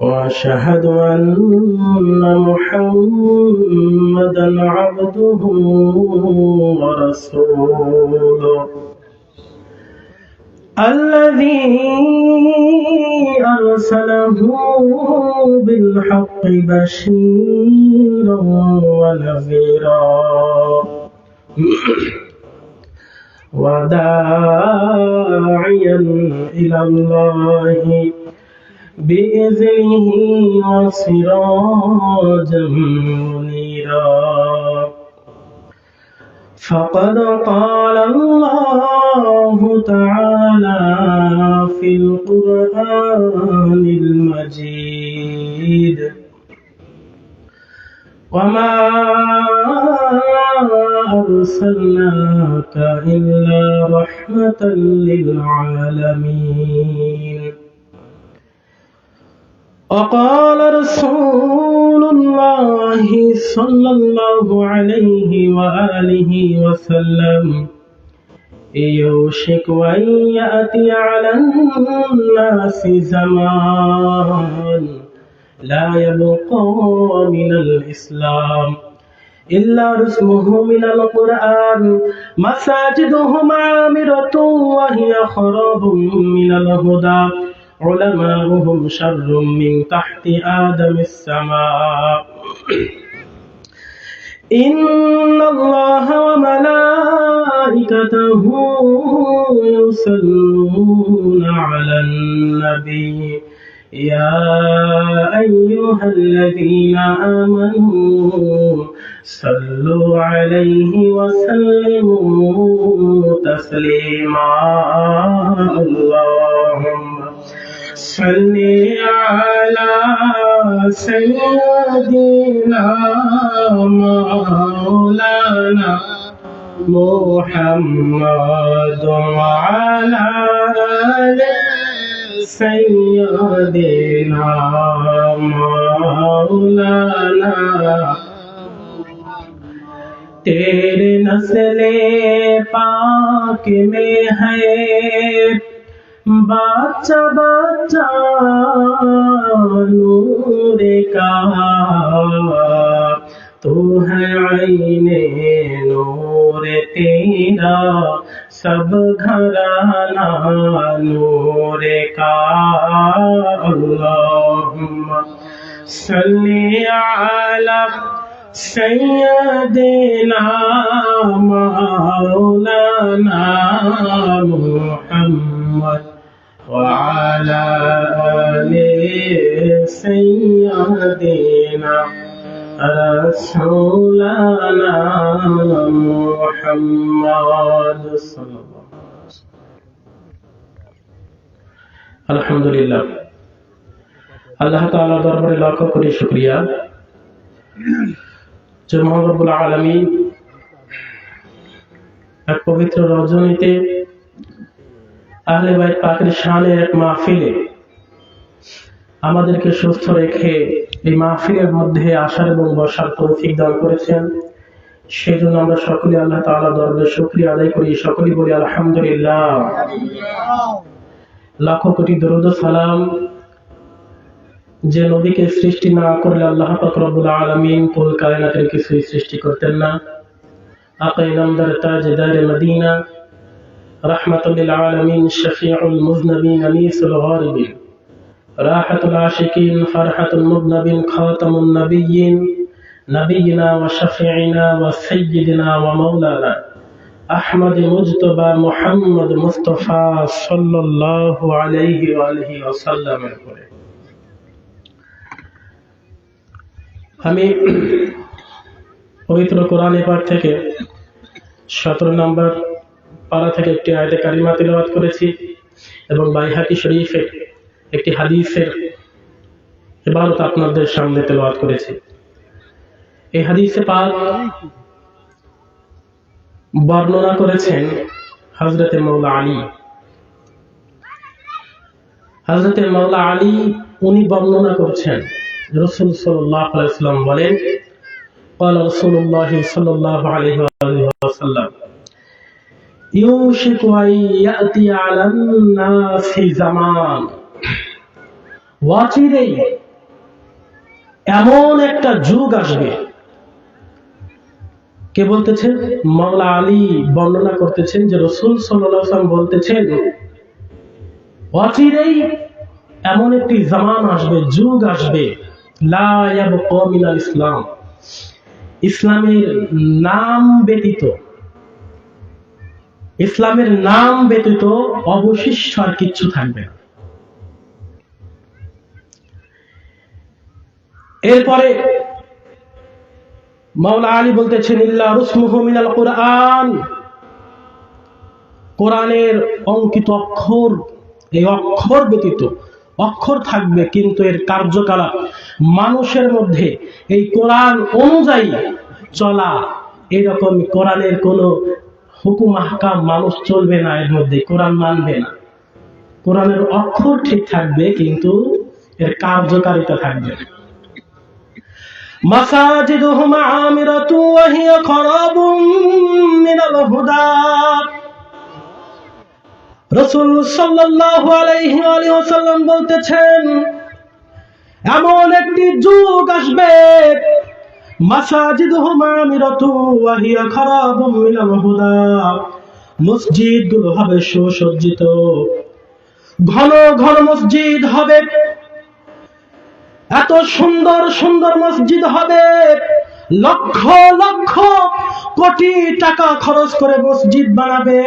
وأشهد أن محمدا عبده ورسوله. الذي أرسله بالحق بشيرا ونذيرا. وداعيا إلى الله. بإذنه وسراجا منيرا. فقد قال الله تعالى في القرآن المجيد وما أرسلناك إلا رحمة للعالمين. وقال رسول الله صلى الله عليه وآله وسلم يوشك أن يأتي على الناس زمان لا يبقى من الإسلام إلا رسمه من القرآن مساجدهم عامرة وهي خراب من الهدى علماؤهم شر من تحت آدم السماء. إن الله وملائكته يصلون على النبي. يا أيها الذين آمنوا صلوا عليه وسلموا تسليما. اللهم صل على سيدنا مولانا محمد وعلى آل سيدنا مولانا تیرے نسل پاک میں ہے بچا بچا نور کا تو ہے عین نور تیرا سب گھرانا نور کا اللہم صلی علیہ سیدنا مولانا محمد وعلى آل سيدنا رسولنا محمد صلى الله عليه وسلم আলহামদুলিল্লাহ আল্লাহ তাআলা দরবারে লাখ কোটি শুকরিয়া যে মহানবুল আলমী এক পবিত্র রজনীতে আহলে বাইত পাকের শানের মাহফিলে আমাদেরকে সুস্থ রেখে এই মাহফিলের মধ্যে আসার এবং বসার তৌফিক দান করেছেন। সেই জন্য আমরা সকলে আল্লাহ তাআলা দরবারে শুকরিয়া আদায় করি। সকলেই বলি, আলহামদুলিল্লাহ। লাখো কোটি দরুদ সালাম যে নবীকে সৃষ্টি না করলে আল্লাহ পাক রব্বুল আলামিন কুল কায়নাতের কিছুই সৃষ্টি করতেন না। আকাই নামদার তাজদার মদিনা রাহমাতুল লিল আলামিন শফিউল মুজনবিন আনিসুল গারিবিন راحة العاشقين فرحة المذنبين خاتم النبيين نبينا وشفيعنا وسيدنا ومولانا أحمد مجتبى محمد مصطفى صلى الله عليه وآله وسلم আমি পবিত্র কোরআন পাঠ থেকে সতেরো নম্বর পারা থেকে একটি আয়তে কারিমা তিলাবাত করেছি এবং বাইহাকি শরীফের একটি হাদিসের এবারত আপনাদের সামনে তেলাওয়াত করেছি এই হাদিসে পাক বর্ণনা করেছেন হজরতে মৌলা আলী হজরতে মৌলা আলী উনি বর্ণনা করছেন রসুল সাল্লাম বলেন قال رسول الله صلى الله عليه وآله وسلم يوشك أن يأتي على الناس زمان ওয়াচিরেই এমন একটা যুগ আসবে কে বলতেছেন মাওলা আলী বর্ণনা করতেছেন যে রসুল সাল্লাম বলতেছেন অচিরেই এমন একটি জামান আসবে যুগ আসবে লা ইয়াবqa মিনাল ইসলাম ইসলামের নাম ব্যতীত ইসলামের নাম ব্যতীত অবশিষ্ট আর কিচ্ছু থাকবে না। এরপরে মাওলা আলী বলতেছেন, ইল্লা রুসমুহু মিনাল কোরআন। কোরআনের অঙ্কিত অক্ষর, এই অক্ষর ব্যতীত অক্ষর থাকবে, কিন্তু এর কার্যকলাপ মানুষের মধ্যে এই কোরআন অনুযায়ী চলা। এরকম কোরআনের কোন হুকুম, আহকাম, মানুষ চলবে না এর মধ্যে, কোরআন মানবে না। কোরআনের অক্ষর ঠিক থাকবে, কিন্তু এর কার্যকারিতা থাকবে না। আমিরাতু ওয়া হিয়া খারাবুম মিনাল হুদা। রাসূল সাল্লাল্লাহু আলাইহি ওয়া ওয়াসাল্লাম বলতেছেন, এমন একটি যুগ আসবে মাসাজিদুহুম মিরাতু ওয়া হিয়া খারাবুম মিনাল হুদা। মসজিদগুলো হবে সুসজ্জিত। ঘন ঘন মসজিদ হবে। এত সুন্দর সুন্দর মসজিদ হবে। লক্ষ লক্ষ কোটি টাকা খরচ করে মসজিদ বানাবে।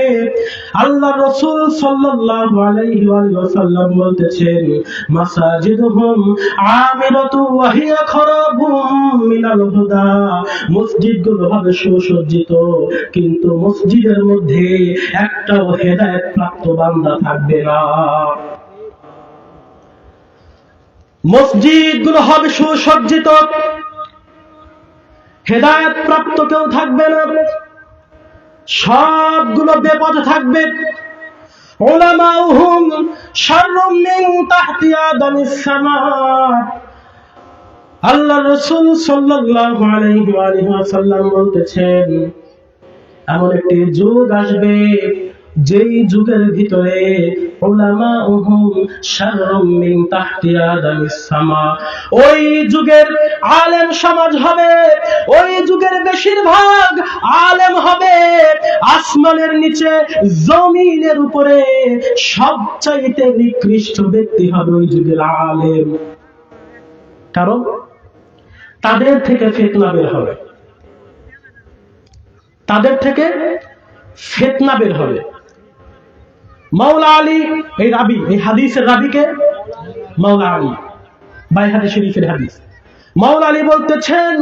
আল্লাহ রসুল সাল্লাল্লাহু আলাইহি ওয়াসাল্লাম বলতেছেন, মাসাজিদুহুম আমিরাতু ওয়া হিয়া খারাবুম মিনাল হুদা। মসজিদগুলো হবে সুসজ্জিত, কিন্তু মসজিদের মধ্যে একটাও হেদায়েত প্রাপ্ত বান্দা থাকবে না। মসজিদগুলো হবে সুসজ্জিত। হেদায়ত প্রাপ্ত কেউ থাকবে না। সবগুলো বেপথে থাকবে। ওলামাউহুম শাররুম মিন তাহতি আদামিস সামা। আল্লাহ রাসূল সাল্লাল্লাহু আলাইহি ওয়া ওয়াসাল্লাম বলতেছেন, এমন একটি যুগ আসবে, যেই যুগের ভিতরে ওই যুগের আলেম সমাজ হবে, ওই যুগের বেশিরভাগ আলেম হবে আসমানের নিচে, জমিনের উপরে। সবচাইতে নিকৃষ্ট ব্যক্তি হবে ওই যুগের আলেম। কারণ তাদের থেকে ফেতনা বের হবে। তাদের থেকে ফেতনা বের হবে। মাওলা আলী, এই রাবি, এই হাদিসের রাবিকে? মাওলা আলী বাই শরীফের হাদিস। মাওলা আলী বলতেছেন,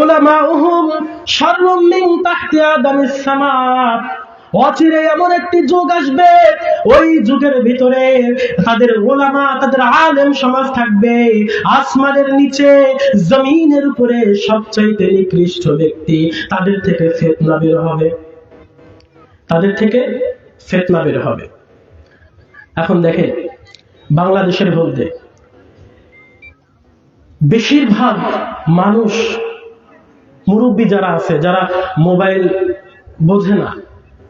উলামাউহুম শাররুম মিন তাহতি আদামিস সামা। অচিরে এমন একটি যুগ আসবে, ওই যুগের ভিতরে তাদের ওলামা তাদের আলেম সমাজ থাকবে। আসমানের নিচে, জমিনের উপরে সবচাইতে নিকৃষ্ট ব্যক্তি তাদের থেকে ফেতনা বের হবে। তাদের থেকে ফেতনা বের হবে। এখন দেখেন, বাংলাদেশের মধ্যে বেশিরভাগ মানুষ মুরব্বী যারা আছে, যারা মোবাইল বোঝে না,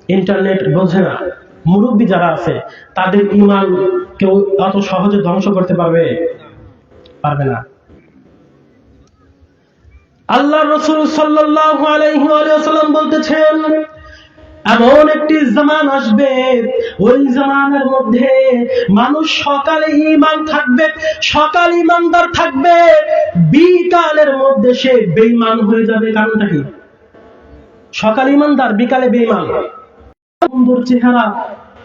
ইন্টারনেট বোঝে না, মুরব্বী যারা আছে, তাদের ইমান কেউ অত সহজে ধ্বংস করতে পারবে? পারবে না। আল্লাহ রসুল সাল্লাল্লাহু আলাইহি বলতেছেন এমন একটি জামান আসবে। ওই জামানের মধ্যে মানুষ সকালে ইমান থাকবে, সকাল ইমানদার থাকবে। বিকালের মধ্যে সে বেঈমান হয়ে যাবে। কারণটা কি? সকাল ইমানদার বিকালে বেঈমান। সুন্দর চেহারা,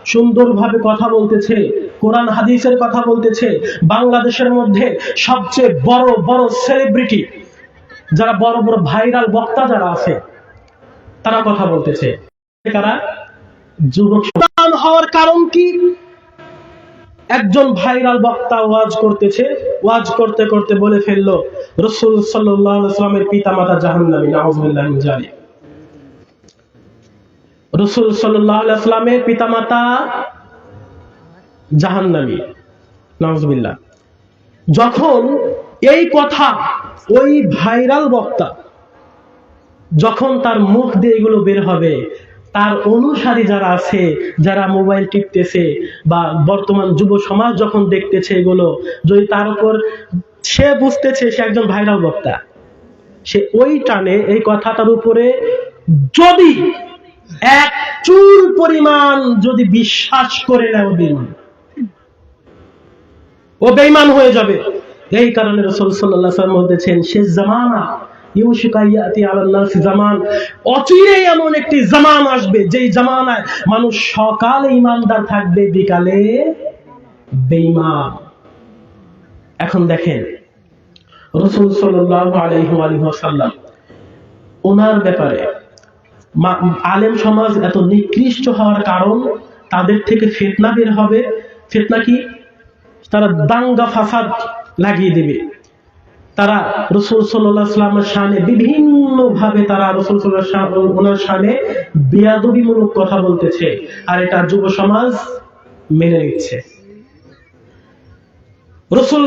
সুন্দরভাবে কথা বলতেছে, কোরআন, হাদিসের কথা বলতেছে। বাংলাদেশের মধ্যে সবচেয়ে বড় বড় সেলিব্রিটি যারা বড় বড় ভাইরাল বক্তা যারা আছে, তারা কথা বলতেছে। যুবক সন্তান হওয়ার কারণ কি? একজন ভাইরাল বক্তা ওয়াজ করতেছে, ওয়াজ করতে করতে বলে রসুল পিতা মাতা জাহান্নামী জালিক। রসুল পিতা মাতা জাহান্নামী যখন এই কথা, ওই ভাইরাল বক্তা, যখন তার মুখ দিয়ে এগুলো বের হবে তার অনুসারী যারা আছে, যারা মোবাইল টিপতেছে বা বর্তমান যুব সমাজ যখন দেখতেছে এগুলো, যদি তার উপর সে বুঝতেছে সে একজন ভাইরাল বক্তা, সে ওই টানে এই কথাটার উপরে যদি এক চুল পরিমাণ যদি বিশ্বাস করে নেয় ও বেইমান ও বেইমান হয়ে যাবে। এই কারণে রসুল সাল্লাহ বলতেছেন, শেষ জামানা অচিরেই এমন একটি জামান আসবে, যেই জামানায় মানুষ সকালে ইমানদার থাকবে, বিকালে বেঈমান। এখন দেখেন, রসুল ওয়াসাল্লাম, ওনার ব্যাপারে আলেম সমাজ এত নিকৃষ্ট হওয়ার কারণ তাদের থেকে ফেতনা বের হবে। ফেতনা কি? তারা দাঙ্গা ফাসাদ লাগিয়ে দেবে। তারা রসুল সাল্লামের সামনে বিভিন্ন ভাবে তারা রসুল ওনার সামনে বেয়াদবিমূলক কথা বলতেছে আর এটা যুব সমাজ মেনে নিচ্ছে। রসুল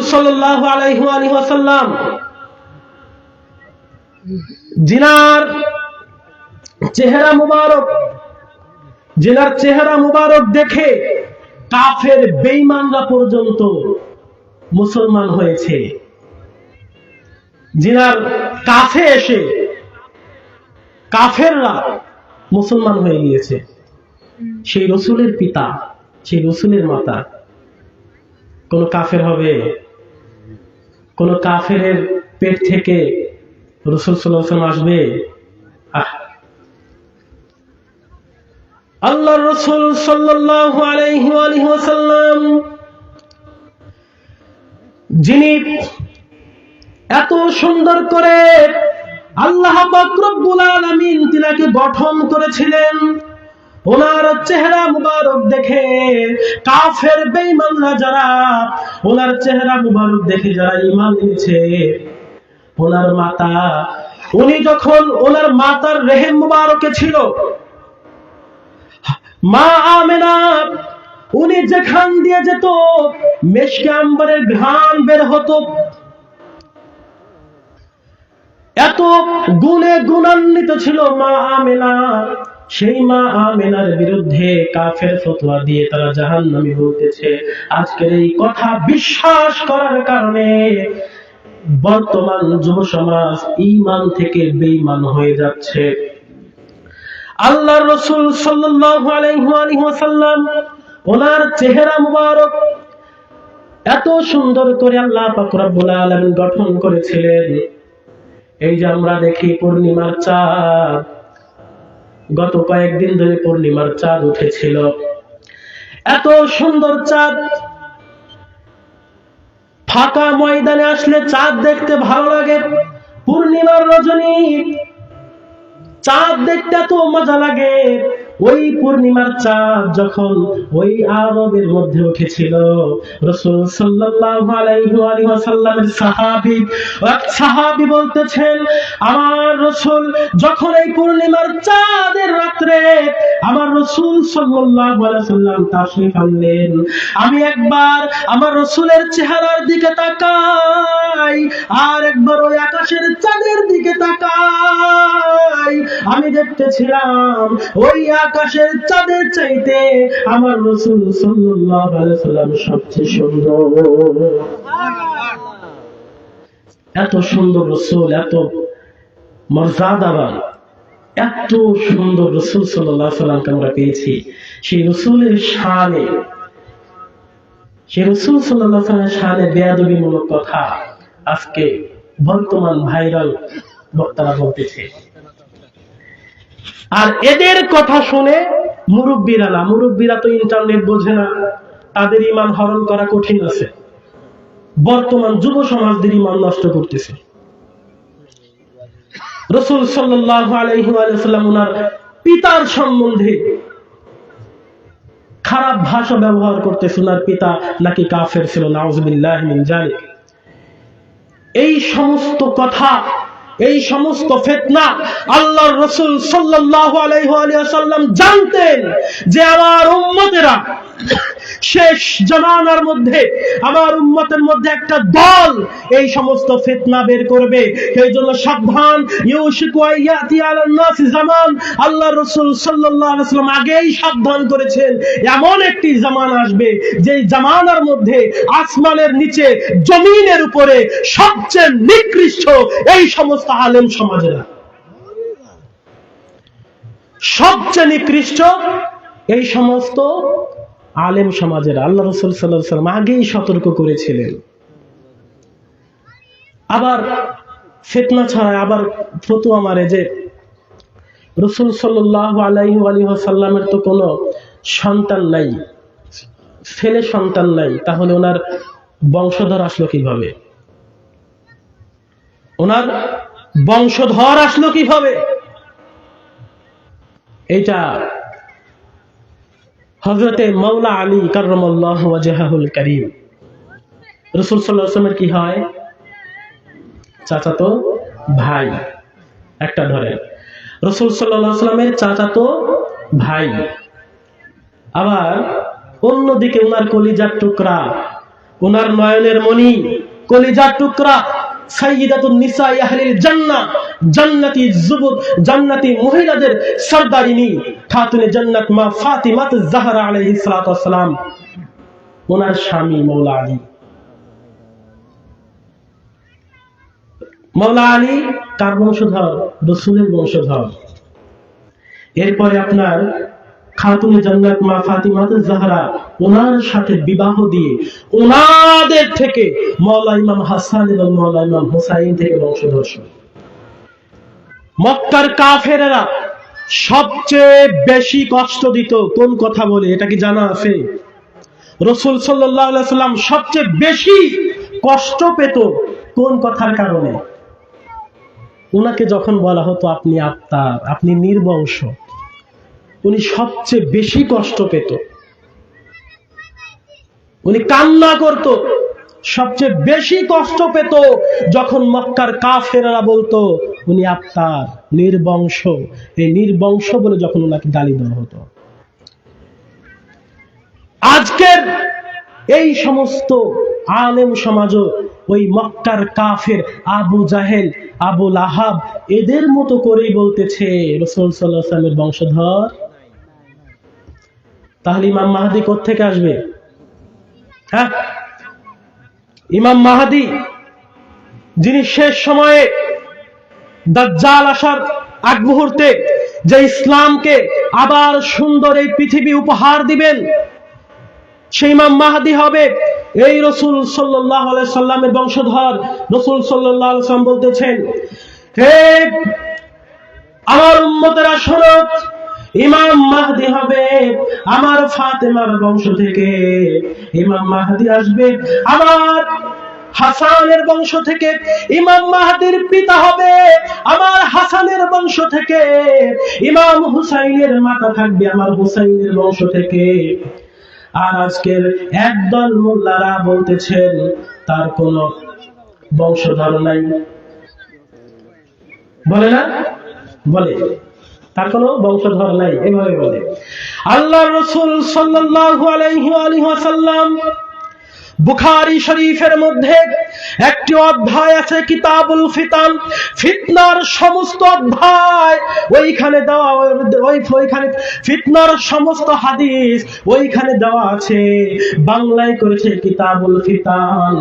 জিনার চেহারা মুবারক, জিনার চেহারা মুবারক দেখে কাফের বেঈমানরা পর্যন্ত মুসলমান হয়েছে। জিনার কাছে এসে কাফেররা মুসলমান হয়ে গিয়েছে। সেই রসুলের পিতা, সেই রসুলের মাতা কোন কাফের হবে? কোন কাফের পেট থেকে রসুল সাল্লাম আসবে? আল্লাহ রসুল আলাইহি যিনি এত সুন্দর করে আল্লাহ পাক রব্বুল আলামিন তিনাকে গঠন করেছিলেন। ওনার চেহারা মুবারক দেখে কাফের বেঈমানরা যারা, ওনার চেহারা মুবারক দেখে যারা ঈমান এনেছে, ওনার মাতা, উনি যখন ওনার মাতার রেহেম মুবারকে ছিল, মা আমেনা, উনি যেখান দিয়ে যেত, মেশকে আম্বারের ঘ্রাণ বের হতো। এত গুণে গুণান্বিত ছিল মা আমেনা। সেই মা আমেনার বিরুদ্ধে কাফের ফতোয়া দিয়ে তারা জাহান নামি বলতেছে, আজকের এই কথা বিশ্বাস করার কারণে বর্তমান যুব সমাজ ইমান থেকে বেঈমান হয়ে যাচ্ছে। আল্লাহ রসুল ওয়াসাল্লাম, ওনার চেহারা মুবারক এত সুন্দর করে আল্লাহ পাক রব্বুল আলামিন গঠন করেছিলেন। এই যে আমরা দেখি পূর্ণিমার চাঁদ। গত কয়েকদিন ধরে পূর্ণিমার চাঁদ উঠেছিল। এত সুন্দর চাঁদ। ফাঁকা ময়দানে আসলে চাঁদ দেখতে ভালো লাগে। পূর্ণিমার রজনী। চাঁদ দেখতে এত মজা লাগে। ওই পূর্ণিমার চাঁদ যখন ওই আরবের মধ্যে উঠেছিল, রসুল সাল্লাল্লাহু আলাইহি ওয়া সাল্লামের সাহাবী, এক সাহাবী বলতেছেন, আমার রসুল যখন এই পূর্ণিমার চাঁদের রাত্রে রসুল সাল্লাম আমি একবার আমার রসুলের চেহারার দিকে তাকাই, আর একবার ওই আকাশের চাঁদের দিকে তাকাই। আমি দেখতেছিলাম ওই আকাশের চাঁদের চাইতে আমার রসুল আলাইহি সাল্লাম সবচেয়ে সুন্দর। এত সুন্দর রসুল, এত মর্যাদাবান। এত সুন্দর রসুল সাল্লাহ সাল্লামকে আমরা পেয়েছি। সেই রসুলের শানে, সেই রসুল সাল্লাহ সাল্লামের শানে বেয়াদবিমূলক কথা আজকে বর্তমান ভাইরাল বক্তারা বলতেছে। আর এদের কথা শুনে মুরব্বীরা না, মুরব্বীরা তো ইন্টারনেট বোঝে না, তাদের ইমান হরণ করা কঠিন আছে। বর্তমান যুব সমাজদের ইমান নষ্ট করতেছে। রসুল সাল্লাহ আলহিহাল্লাম ওনার পিতার সম্বন্ধে খারাপ ভাষা ব্যবহার করতেছে, ওনার পিতা নাকি কাফের ছিল, নাউজবিল্লাহ এই সমস্ত কথা, এই সমস্ত ফেতনা আল্লাহ রসুল সাল্লাহ আলাইসাল্লাম জানতেন যে আমার উম্মতেরা শেষ জমানার মধ্যে, আমার উম্মতের মধ্যে একটা দল এই সমস্ত ফেতনা বের করবে। সেই জন্য সাবধান। জামান। আল্লাহ রাসূল ওয়াসাল্লাম আগেই সাবধান করেছেন, এমন একটি জামান আসবে যে জামানার মধ্যে আসমানের নিচে, জমিনের উপরে সবচেয়ে নিকৃষ্ট এই সমস্ত আলেম সমাজেরা। সবচেয়ে নিকৃষ্ট এই সমস্ত আলেম সমাজের, আল্লাহ রসুল সাল্লাহ সাল্লাম আগেই সতর্ক করেছিলেন। আবার ফেতনা ছাড়া আবার ফতুয়া মারে যে রসুল সাল্লাহ আলাই আলী সাল্লামের তো কোনো সন্তান নাই, ছেলে সন্তান নাই, তাহলে ওনার বংশধর আসলো কীভাবে? ওনার বংশধর আসলো কীভাবে? এইটা হজরতে মৌলা আলী কার্রমাল্লাহ করিম। রসুল সাল্লামের কি হয়? চাচাতো ভাই। একটা ধরে রসুল সাল্লামের চাচাতো ভাই। আবার অন্যদিকে উনার কলিজার টুকরা। উনার নয়নের মণি কলিজার টুকরা। নিসা জান্নাহ। জান্নাতি জান্নাতি মহিলাদের খাতুনে জান্নাত মা ফাতিমাত আলাইহিস সালাতু ওনার স্বামী মৌলা আলী। মৌলা আলী কার বংশধর, রসুলের বংশধর। এরপরে আপনার খাতুনে জান্নাত মা জাহরা, ওনার সাথে বিবাহ দিয়ে, ওনাদের থেকে ইমাম হাসান এবং ইমাম হুসাইন থেকে মক্কার কাফেরেরা সবচেয়ে বেশি কষ্ট দিত, কোন কথা বলে, এটা কি জানা আছে? রসুল সাল্লাম সবচেয়ে বেশি কষ্ট পেত কোন কথার কারণে? ওনাকে যখন বলা হতো, আপনি আত্মার, আপনি নির্বংশ উনি সবচেয়ে বেশি কষ্ট পেত। উনি কান্না করত, সবচেয়ে বেশি কষ্ট পেত যখন মক্কার কাফেরা বলতো, উনি আত্মার নির্বংশ। এই নির্বংশ বলে যখন ওনাকে গালি দেওয়া হতো। আজকের এই সমস্ত আলেম সমাজ, ওই মক্কার কাফের আবু জাহেল আবুল আহাব এদের মতো করেই বলতেছে রসুল সাল্লামের বংশধর তাহলে ইমাম মাহাদি থেকে আসবে? হ্যাঁ? ইমাম মাহাদি, যিনি শেষ সময়ে দাজ্জাল আসার আগ মুহূর্তে যে ইসলামকে আবার সুন্দর এই পৃথিবী উপহার দিবেন সেই ইমাম মাহাদি হবে। এই রসুল সাল্লাহ সাল্লামের বংশধর রসুল সাল্লাহ সাল্লাম বলতেছেন, হে আমার উম্মতেরা শোনো ইমাম মাহদি হবে আমার ফাতেমার বংশ থেকে। ইমাম মাহদি আসবে আমার হাসানের বংশ থেকে। ইমাম মাহাদির পিতা হবে আমার হাসানের বংশ থেকে। ইমাম হুসাইনের মাতা থাকবে আমার হুসাইনের বংশ থেকে। আর আজকের একদল মোল্লারা বলতেছেন, তার কোন বংশধর নাই। বলে না? বলে। তার কোনো বংশধর নাই, এভাবে বলে। আল্লাহ রসুল আলাইহি আলিহি ওয়াসাল্লাম বুখারী শরীফের মধ্যে একটি অধ্যায় আছে, কিতাবুল ফিতান, ফিতনার সমস্ত অধ্যায়। ওইখানে দেওয়া ওই ওইখানে ফিতনার সমস্ত হাদিস ওইখানে দেওয়া আছে। বাংলায় করেছে কিতাবুল ফিতান।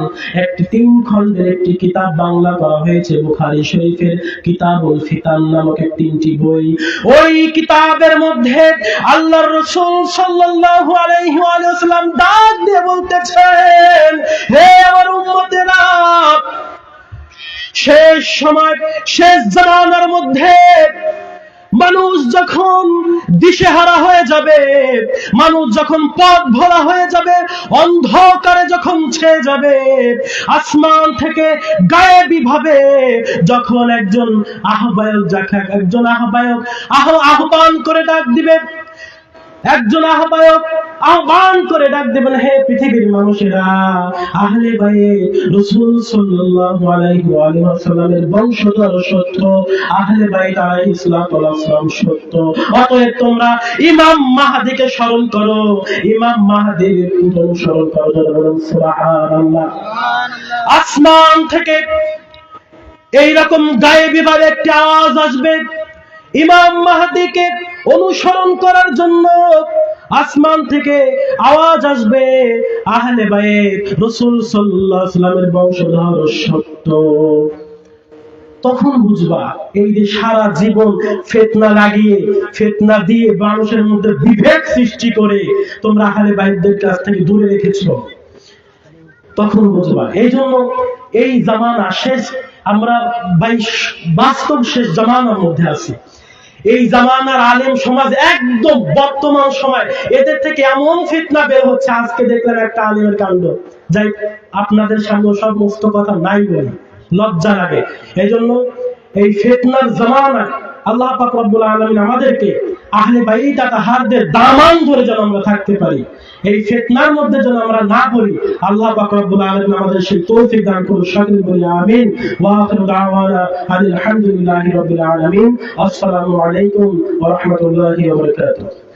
একটি তিন খণ্ডের একটি কিতাব বাংলা করা হয়েছে, বুখারী শরীফের কিতাবুল ফিতান নামক তিনটি বই। ওই কিতাবের মধ্যে আল্লাহর রাসূল সাল্লাল্লাহু আলাইহি ওয়াসাল্লাম ডাক দিয়ে বলতেছেন, হে আমার উম্মতেরা, শেষ সময়, শেষ জামানার মধ্যে মানুষ যখন দিশেহারা হয়ে যাবে, মানুষ যখন পথ ভরা হয়ে যাবে, অন্ধকারে যখন ছেয়ে যাবে, আসমান থেকে গায়েবী ভাবে যখন একজন আহ্বায়ক যাক একজন আহ্বায়ক আহ আহ্বান করে ডাক দিবে একজন আহ্বায়ক আহ্বান করে ডাক দেবেন হে পৃথিবীর মানুষেরা, আহলে ভাইয়ে রসুল সাল্লাল্লাহু আলাইহি সাল্লামের বংশধর সত্য, আহলে বাইত আলাইহিস সালাম সত্য। অতএব তোমরা ইমাম মাহাদিকে স্মরণ করো। ইমাম মাহদির অনুসরণ করো যারা বলেন আসমান থেকে এইরকম গায়েবী ভাবে একটি আওয়াজ আসবে। ইমাম মাহাদিকে অনুসরণ করার জন্য আসমান থেকে আওয়াজ আসবে, আহলে বাইত রসুল আলাইহি সাল্লামের বংশধর সত্য। তখন বুঝবা, এই যে সারা জীবন ফেতনা লাগিয়ে, ফেতনা দিয়ে মানুষের মধ্যে বিভেদ সৃষ্টি করে তোমরা আহলে বাইতদের কাছ থেকে দূরে রেখেছো। তখন বুঝবা এই জন্য এই জামানা শেষ, আমরা বাইশ- বাস্তব শেষ জামানার মধ্যে আছি। এই জামানার আলেম সমাজ একদম বর্তমান সময়, এদের থেকে এমন ফিতনা বের হচ্ছে, আজকে দেখলেন একটা আলেমের কাণ্ড। যাই, আপনাদের সামনে সমস্ত কথা নাই বলি, লজ্জা লাগে। এই জন্য এই ফেতনার জামানা আল্লাহ পাক আলামিন আমাদেরকে আহলে বাইত হাতদের দামান ধরে যেন আমরা থাকতে পারি। এই ফিতনার মধ্যে যেন আমরা না পড়ি। আল্লাহ পাক রব্বুল আলামিন আমাদের সেই তৌফিক দান করুন সকলে বলি আমিন। ওয়া আখিরু দাওয়ানা আলহামদুলিল্লাহি রাব্বিল আলামিন। আসসালামু আলাইকুম ওয়া রাহমাতুল্লাহি ওয়া বারাকাতুহু।